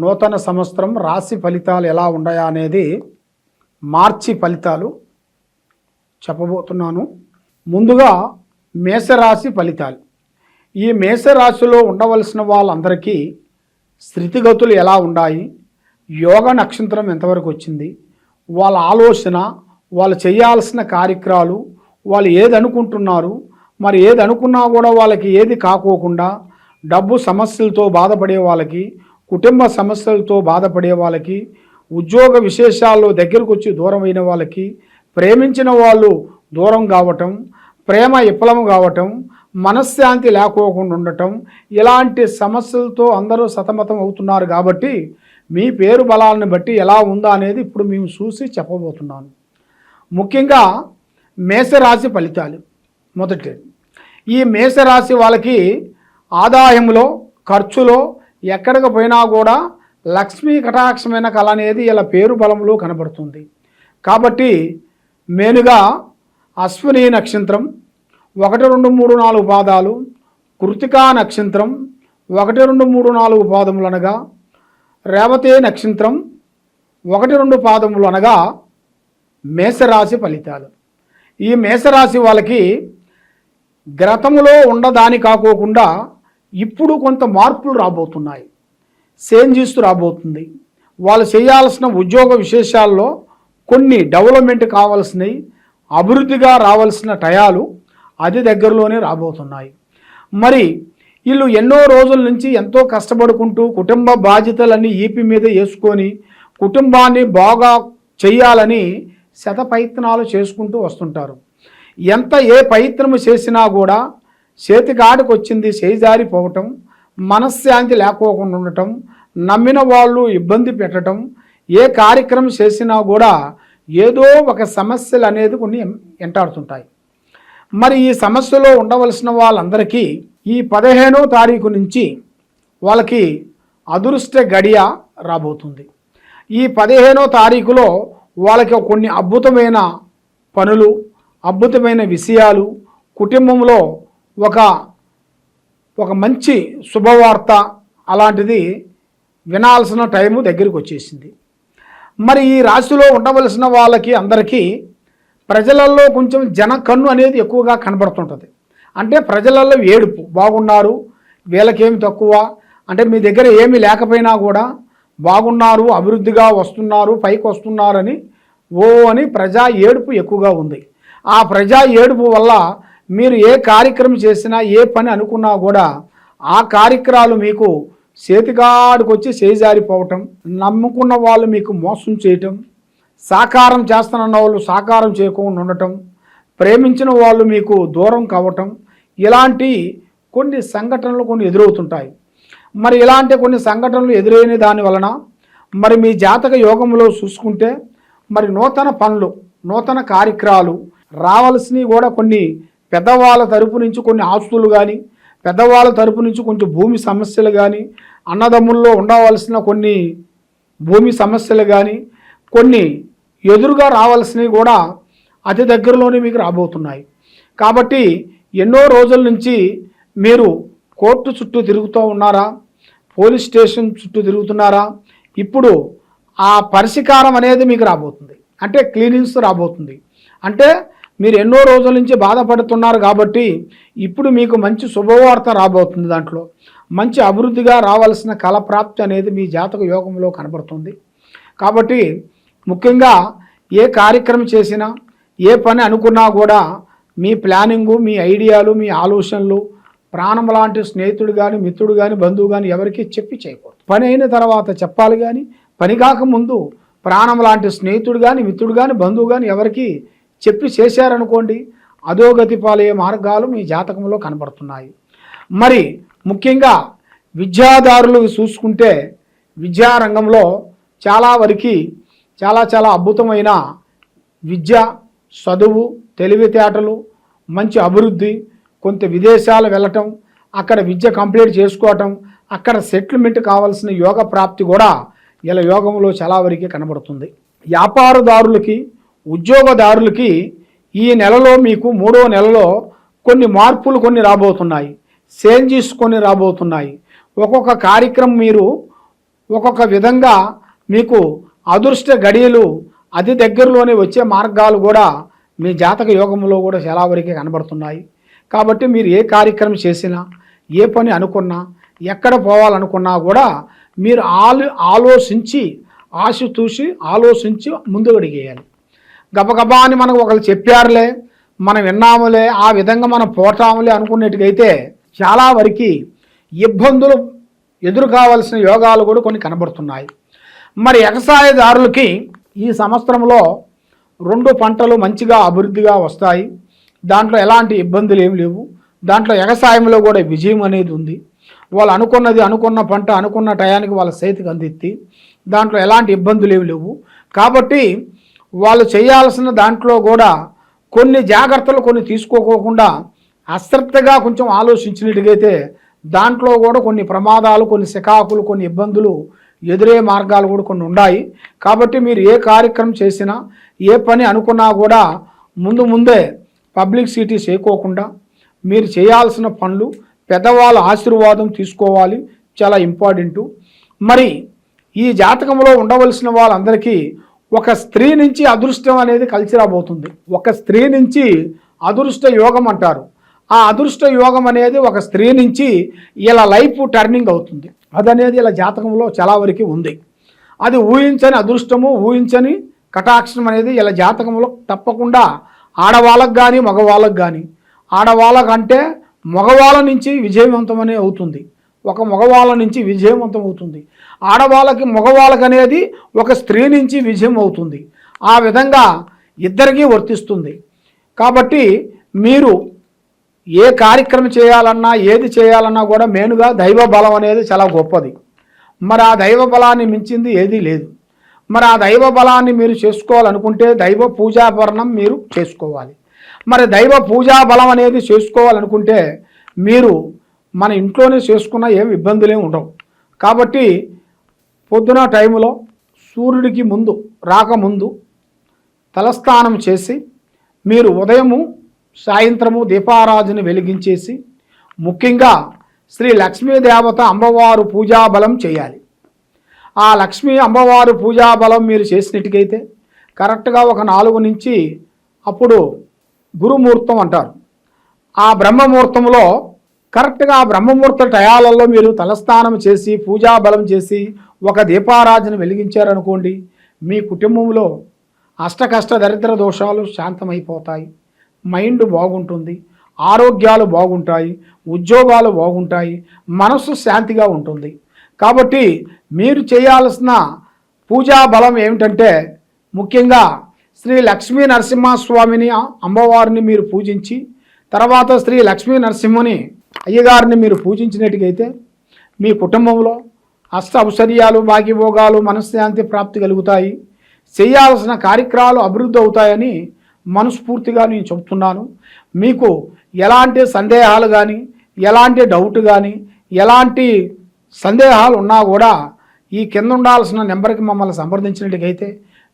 నూతన సంవత్సరం రాశి ఫలితాలు ఎలా ఉన్నాయా అనేది మార్చి ఫలితాలు చెప్పబోతున్నాను. ముందుగా మేషరాశి ఫలితాలు. ఈ మేషరాశిలో ఉండవలసిన వాళ్ళందరికీ స్థితిగతులు ఎలా ఉన్నాయి? యోగ నక్షత్రం ఎంతవరకు వచ్చింది? వాళ్ళ ఆలోచన వాళ్ళు చేయాల్సిన కార్యక్రమాలు వాళ్ళు ఏది అనుకుంటున్నారు? మరి ఏది అనుకున్నా కూడా వాళ్ళకి ఏది కాకోకుండా డబ్బు సమస్యలతో బాధపడే వాళ్ళకి కుటుంబ సమస్యలతో బాధపడే వాళ్ళకి ఉద్యోగ విశేషాల్లో దగ్గరకు వచ్చి దూరమైన వాళ్ళకి ప్రేమించిన వాళ్ళు దూరం కావటం ప్రేమ విఫలం కావటం మనశ్శాంతి లేకోకుండా ఉండటం ఇలాంటి సమస్యలతో అందరూ సతమతం అవుతున్నారు కాబట్టి మీ పేరు బలాలను బట్టి ఎలా ఉందా అనేది ఇప్పుడు మేము చూసి చెప్పబోతున్నాను. ముఖ్యంగా మేషరాశి ఫలితాలు. మొదటి ఈ మేషరాశి వాళ్ళకి ఆదాయంలో ఖర్చులో ఎక్కడికి పోయినా కూడా లక్ష్మీ కటాక్షమైన కళ అనేది ఇలా పేరు బలంలో కనబడుతుంది. కాబట్టి మేనుగా అశ్విని నక్షత్రం ఒకటి రెండు మూడు నాలుగు పాదాలు కృతికా నక్షత్రం ఒకటి రెండు మూడు నాలుగు పాదములు అనగా రేవతే నక్షత్రం ఒకటి రెండు పాదములు అనగా మేషరాశి ఫలితాలు. ఈ మేషరాశి వాళ్ళకి గ్రతములో ఉండదాని కాకోకుండా ఇప్పుడు కొంత మార్పులు రాబోతున్నాయి. చేంజెస్ రాబోతుంది. వాళ్ళు చేయాల్సిన ఉద్యోగ విశేషాల్లో కొన్ని డెవలప్మెంట్ కావాల్సినవి అభివృద్ధిగా రావాల్సిన టయాలు అతి దగ్గరలోనే రాబోతున్నాయి. మరి వీళ్ళు ఎన్నో రోజుల నుంచి ఎంతో కష్టపడుకుంటూ కుటుంబ బాధ్యతలన్నీ ఈపి మీద వేసుకొని కుటుంబాన్ని బాగా చెయ్యాలని శత ప్రయత్నాలు చేసుకుంటూ వస్తుంటారు. ఎంత ఏ ప్రయత్నము చేసినా కూడా చేతికాడికి వచ్చింది చేజారిపోవటం మనశ్శాంతి లేకోకుండా ఉండటం నమ్మిన వాళ్ళు ఇబ్బంది పెట్టడం ఏ కార్యక్రమం చేసినా కూడా ఏదో ఒక సమస్యలు అనేది కొన్ని ఎంటాడుతుంటాయి. మరి ఈ సమస్యలో ఉండవలసిన వాళ్ళందరికీ ఈ పదిహేనో తారీఖు నుంచి వాళ్ళకి అదృష్ట గడియ రాబోతుంది. ఈ పదిహేనో తారీఖులో వాళ్ళకి కొన్ని అద్భుతమైన పనులు అద్భుతమైన విషయాలు కుటుంబంలో ఒక ఒక మంచి శుభవార్త అలాంటిది వినాల్సిన టైము దగ్గరికి వచ్చేసింది. మరి ఈ రాశిలో ఉండవలసిన వాళ్ళకి అందరికీ ప్రజలలో కొంచెం జన కన్ను అనేది ఎక్కువగా కనబడుతుంటుంది. అంటే ప్రజలలో ఏడుపు బాగున్నారు వీళ్ళకేమి తక్కువ అంటే మీ దగ్గర ఏమీ లేకపోయినా కూడా బాగున్నారు అభివృద్ధిగా వస్తున్నారు పైకి వస్తున్నారని ఓ అని ప్రజా ఏడుపు ఎక్కువగా ఉంది. ఆ ప్రజా ఏడుపు వల్ల మీరు ఏ కార్యక్రమం చేసినా ఏ పని అనుకున్నా కూడా ఆ కార్యక్రమాలు మీకు చేతికాడుకొచ్చి చేజారిపోవటం నమ్ముకున్న వాళ్ళు మీకు మోసం చేయటం సాకారం చేస్తానన్న వాళ్ళు సాకారం చేయకుండా ఉండటం ప్రేమించిన వాళ్ళు మీకు దూరం కావటం ఇలాంటి కొన్ని సంఘటనలు కొన్ని ఎదురవుతుంటాయి. మరి ఇలాంటి కొన్ని సంఘటనలు ఎదురైన దాని వలన మరి మీ జాతక యోగంలో చూసుకుంటే మరి నూతన పనులు నూతన కార్యక్రమాలు రావాల్సినవి కూడా కొన్ని పెద్దవాళ్ళ తరపు నుంచి కొన్ని ఆస్తులు కానీ పెద్దవాళ్ళ తరపు నుంచి కొంచెం భూమి సమస్యలు కానీ అన్నదమ్ముల్లో ఉండవలసిన కొన్ని భూమి సమస్యలు కానీ కొన్ని ఎదురుగా రావాల్సినవి కూడా అతి దగ్గరలోనే మీకు రాబోతున్నాయి. కాబట్టి ఎన్నో రోజుల నుంచి మీరు కోర్టు చుట్టూ తిరుగుతూ ఉన్నారా? పోలీస్ స్టేషన్ చుట్టూ తిరుగుతున్నారా? ఇప్పుడు ఆ పరిష్కారం అనేది మీకు రాబోతుంది. అంటే క్లీనింగ్స్ రాబోతుంది. అంటే మీరు ఎన్నో రోజుల నుంచి బాధపడుతున్నారు కాబట్టి ఇప్పుడు మీకు మంచి శుభవార్త రాబోతుంది దాంట్లో. మంచి అభివృద్ధిగా రావాల్సిన కలప్రాప్తి అనేది మీ జాతక యోగంలో కనబడుతుంది. కాబట్టి ముఖ్యంగా ఏ కార్యక్రమం చేసినా ఏ పని అనుకున్నా కూడా మీ ప్లానింగు మీ ఐడియాలు మీ ఆలోచనలు ప్రాణం లాంటి స్నేహితుడు కానీ మిత్రుడు కానీ బంధువు కానీ ఎవరికి చెప్పి చేయకూడదు. పని అయిన తర్వాత చెప్పాలి కానీ పని కాకముందు ప్రాణం లాంటి స్నేహితుడు కానీ మిత్రుడు కానీ బంధువు కానీ ఎవరికి చెప్పి చేశారనుకోండి అధోగతి పాలయ్యే మార్గాలు మీ జాతకంలో కనబడుతున్నాయి. మరి ముఖ్యంగా విద్యాదారులు చూసుకుంటే విద్యారంగంలో చాలా వరకు చాలా చాలా అద్భుతమైన విద్య చదువు తెలివితేటలు మంచి అభివృద్ధి కొంత విదేశాలు వెళ్ళటం అక్కడ విద్య కంప్లీట్ చేసుకోవటం అక్కడ సెటిల్మెంట్ కావాల్సిన యోగ ప్రాప్తి కూడా ఇలా యోగంలో చాలా వరకు కనబడుతుంది. వ్యాపారదారులకి ఉద్యోగదారులకి ఈ నెలలో మీకు మూడో నెలలో కొన్ని మార్పులు కొన్ని రాబోతున్నాయి. చేంజెస్ కొన్ని రాబోతున్నాయి. ఒక్కొక్క కార్యక్రమం మీరు ఒక్కొక్క విధంగా మీకు అదృష్ట గడియలు అతి దగ్గరలోనే వచ్చే మార్గాలు కూడా మీ జాతక యోగంలో కూడా చాలా వరకే కనబడుతున్నాయి. కాబట్టి మీరు ఏ కార్యక్రమం చేసినా ఏ పని అనుకున్నా ఎక్కడ పోవాలనుకున్నా కూడా మీరు ఆలో ఆలోచించి ఆశ చూసి ఆలోచించి ముందుకు అడిగేయాలి గబగబా అని మనకు ఒకరు చెప్పారులే మనం విన్నాములే ఆ విధంగా మనం పోటాములే అనుకునేట్టుకైతే చాలా వరకు ఇబ్బందులు ఎదురు కావాల్సిన యోగాలు కూడా కొన్ని కనబడుతున్నాయి. మరి వ్యవసాయదారులకి ఈ సంవత్సరంలో రెండు పంటలు మంచిగా అభివృద్ధిగా వస్తాయి. దాంట్లో ఎలాంటి ఇబ్బందులు ఏమి లేవు. దాంట్లో వ్యవసాయంలో కూడా విజయం అనేది ఉంది. వాళ్ళు అనుకున్నది అనుకున్న పంట అనుకున్న టయానికి వాళ్ళ చేతికి అందిత్తి దాంట్లో ఎలాంటి ఇబ్బందులు ఏమి లేవు. కాబట్టి వాళ్ళు చేయాల్సిన దాంట్లో కూడా కొన్ని జాగ్రత్తలు కొన్ని తీసుకోకోకుండా అశ్రద్ధగా కొంచెం ఆలోచించినట్టుగైతే దాంట్లో కూడా కొన్ని ప్రమాదాలు కొన్ని శకాకులు కొన్ని ఇబ్బందులు ఎదురే మార్గాలు కూడా కొన్ని ఉన్నాయి కాబట్టి మీరు ఏ కార్యక్రమం చేసినా ఏ పని అనుకున్నా కూడా ముందు ముందే పబ్లిక్ సిటీ చేయకోకుండా మీరు చేయాల్సిన పనులు పెద్దవాళ్ళ ఆశీర్వాదం తీసుకోవాలి. చాలా ఇంపార్టెంటు. మరి ఈ జాతకంలో ఉండవలసిన వాళ్ళందరికీ ఒక స్త్రీ నుంచి అదృష్టం అనేది కలిసి రాబోతుంది. ఒక స్త్రీ నుంచి అదృష్ట యోగం అంటారు. ఆ అదృష్ట యోగం అనేది ఒక స్త్రీ నుంచి ఇలా లైఫ్ టర్నింగ్ అవుతుంది. అదనేది ఇలా జాతకంలో చాలా వరకు ఉంది. అది ఊహించని అదృష్టము ఊహించని కటాక్షం అనేది ఇలా జాతకంలో తప్పకుండా ఆడవాళ్ళకు కానీ మగవాళ్ళకు కానీ ఆడవాళ్ళకంటే మగవాళ్ళ నుంచి విజయవంతం అవుతుంది. ఒక మగవాళ్ళ నుంచి విజయవంతం అవుతుంది. ఆడవాళ్ళకి మగవాళ్ళకి అనేది ఒక స్త్రీ నుంచి విజయం అవుతుంది. ఆ విధంగా ఇద్దరికీ వర్తిస్తుంది. కాబట్టి మీరు ఏ కార్యక్రమం చేయాలన్నా ఏది చేయాలన్నా కూడా మెయిన్గా దైవ బలం అనేది చాలా గొప్పది. మరి ఆ దైవ బలాన్ని మించింది ఏదీ లేదు. మరి ఆ దైవ బలాన్ని మీరు చేసుకోవాలనుకుంటే దైవ పూజాభరణం మీరు చేసుకోవాలి. మరి దైవ పూజా బలం అనేది చేసుకోవాలనుకుంటే మీరు మన ఇంట్లోనే చేసుకున్న ఏం ఇబ్బందులే ఉండవు. కాబట్టి పొద్దున టైంలో సూర్యుడికి ముందు రాకముందు తలస్నానం చేసి మీరు ఉదయము సాయంత్రము దీపారాజుని వెలిగించేసి ముఖ్యంగా శ్రీ లక్ష్మీదేవత అమ్మవారు పూజాబలం చేయాలి. ఆ లక్ష్మీ అమ్మవారు పూజాబలం మీరు చేసినట్టుకైతే కరెక్ట్గా ఒక నాలుగు నుంచి అప్పుడు గురుముహూర్తం అంటారు. ఆ బ్రహ్మముహూర్తంలో కరెక్ట్గా బ్రహ్మముహూర్త టయాలలో మీరు తలస్నానం చేసి పూజా బలం చేసి ఒక దీపారాజన వెలిగించారనుకోండి మీ కుటుంబంలో అష్టకష్ట దరిద్ర దోషాలు శాంతమైపోతాయి. మైండ్ బాగుంటుంది ఆరోగ్యాలు బాగుంటాయి ఉద్యోగాలు బాగుంటాయి మనస్సు శాంతిగా ఉంటుంది. కాబట్టి మీరు చేయాల్సిన పూజా బలం ఏమిటంటే ముఖ్యంగా శ్రీ లక్ష్మీ నరసింహస్వామిని అమ్మవారిని మీరు పూజించి తర్వాత శ్రీ లక్ష్మీ నరసింహుని అయ్యగారిని మీరు పూజించినట్టుగైతే మీ కుటుంబంలో అష్ట ఔషధ్యాలు భాగ్యభోగాలు మనశ్శాంతి ప్రాప్తి కలుగుతాయి. చేయాల్సిన కార్యక్రమాలు అభివృద్ధి అవుతాయని మనస్ఫూర్తిగా నేను చెప్తున్నాను మీకు ఎలాంటి సందేహాలు కానీ ఎలాంటి డౌట్ కానీ ఎలాంటి సందేహాలు ఉన్నా కూడా ఈ కింద ఉండాల్సిన నెంబర్కి మమ్మల్ని సంప్రదించినట్టుకైతే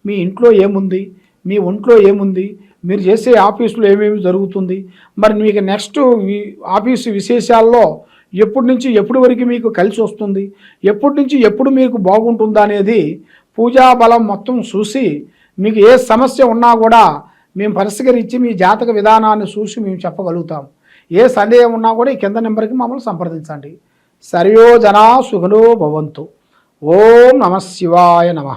మీ ఇంట్లో ఏముంది మీ ఒంట్లో ఏముంది మీరు చేసే ఆఫీసులో ఏమేమి జరుగుతుంది? మరి మీకు నెక్స్ట్ ఆఫీసు విశేషాల్లో ఎప్పటి నుంచి ఎప్పటి వరకు మీకు కలిసి వస్తుంది? ఎప్పటి నుంచి ఎప్పుడు మీకు బాగుంటుందా అనేది పూజా బలం మొత్తం చూసి మీకు ఏ సమస్య ఉన్నా కూడా మేము పరిష్కరించి మీ జాతక విధానాన్ని చూసి మేము చెప్పగలుగుతాం. ఏ సందేహం ఉన్నా కూడా ఈ కింద నెంబర్కి మమ్మల్ని సంప్రదించండి. సర్యో జనా సుఖనో భవంతు. ఓం నమ శివాయ నమ.